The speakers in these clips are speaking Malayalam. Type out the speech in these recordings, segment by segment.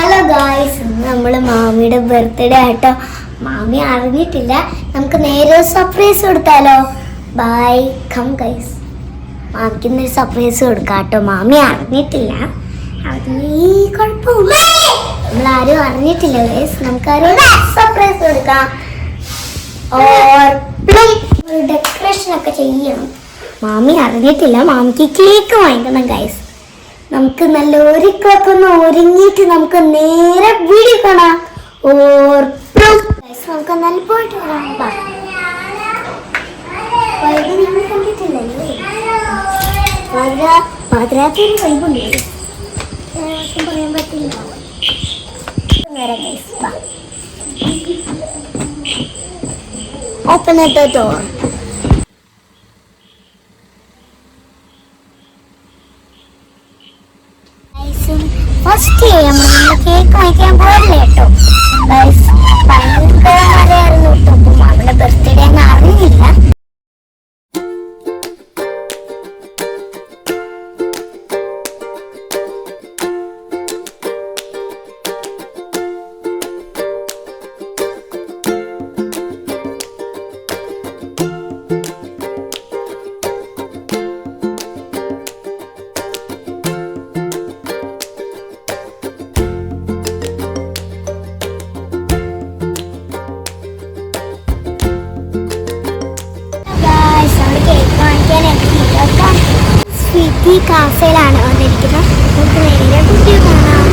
ഹലോ ഗായ്സ് ഇന്ന് നമ്മൾ മാമിയുടെ ബർത്ത്ഡേ ആട്ടോ മാമി അറിഞ്ഞിട്ടില്ല. നമുക്ക് നേരെ സർപ്രൈസ് കൊടുത്താലോ? ബൈ കം ഗൈസ് മാമിക്ക് ഇന്നൊരു സർപ്രൈസ് കൊടുക്കാം കേട്ടോ. മാമി അറിഞ്ഞിട്ടില്ല. ഈ കുഴപ്പമില്ല നമ്മളാരും അറിഞ്ഞിട്ടില്ല ഗൈസ് നമുക്കാരും സർപ്രൈസ് കൊടുക്കാം. ഡെക്കറേഷൻ ഒക്കെ ചെയ്യണം. മാമി അറിഞ്ഞിട്ടില്ല. മാമിക്ക് കേക്ക് വാങ്ങിക്കണം ഗൈസ് നമുക്ക് നല്ല ഒരുക്കൊക്കെ ഒന്ന് ഒരുങ്ങിയിട്ട് നമുക്ക് നേരെ വീഡിയോ കാണാം. നമുക്ക് നല്ല പോയിട്ട് വരാം. നിങ്ങൾ കണ്ടിട്ടില്ലല്ലേ പാതിരാ- പാതിരാത്രി ഒരു വൈബുണ്ട് ഏകദേശം പറയാൻ പറ്റില്ല. ഫസ്റ്റ് നമ്മൾ കേക്ക് വാങ്ങിക്കാൻ പോകില്ല കേട്ടോ? സ്വിഗ്ഗി കാഫയിലാണ് വന്നിരിക്കുന്നത്. നമുക്ക് നേരെ കുട്ടി കാണാം.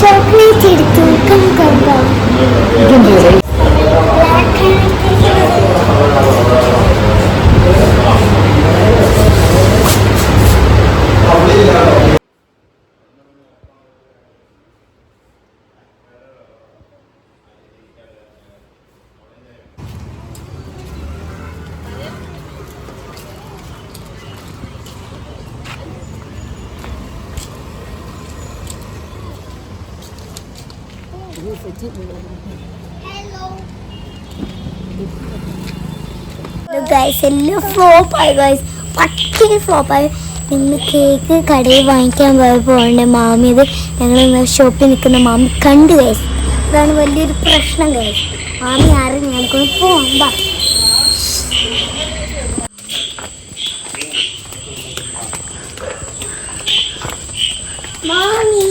ചോക്ലേറ്റ് എടുത്ത്. കം കം ഗൈസ് എല്ലാം ഫ്ലോപ്പായി ഗൈസ് പട്ടിക ഫ്ലോപ്പായി ഇന്ന് കേക്ക് കടയിൽ വാങ്ങിക്കാൻ പോയപ്പോൾ എന്റെ മാമി. ഇത് ഞങ്ങൾ ഷോപ്പിൽ നിൽക്കുന്ന മാമി. കണ്ടു ഗൈസ് അതാണ് വലിയൊരു പ്രശ്നം ഗൈസ് മാമി ആരും ഞങ്ങൾക്ക് പോകണ്ട മാമി.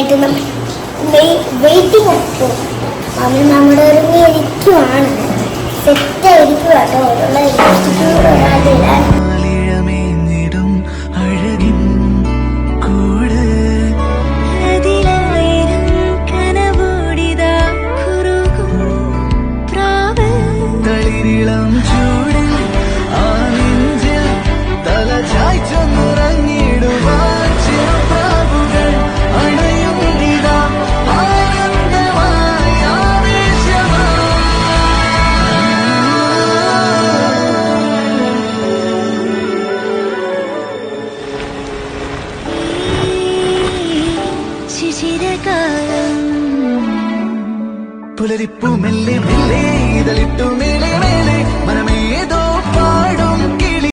മാമി നമ്മൾ വെയിറ്റിംഗ് ആട്ടോ മാമി നമ്മുടെ ഒരു ഇരിക്കുവാണ്. സെറ്റായിരിക്കും കേട്ടോ. ഉള്ള പുലരിപ്പു മെല്ലെ മെല്ലെ ഇതളിട്ടു മേലെ മേലെ മനമേതോ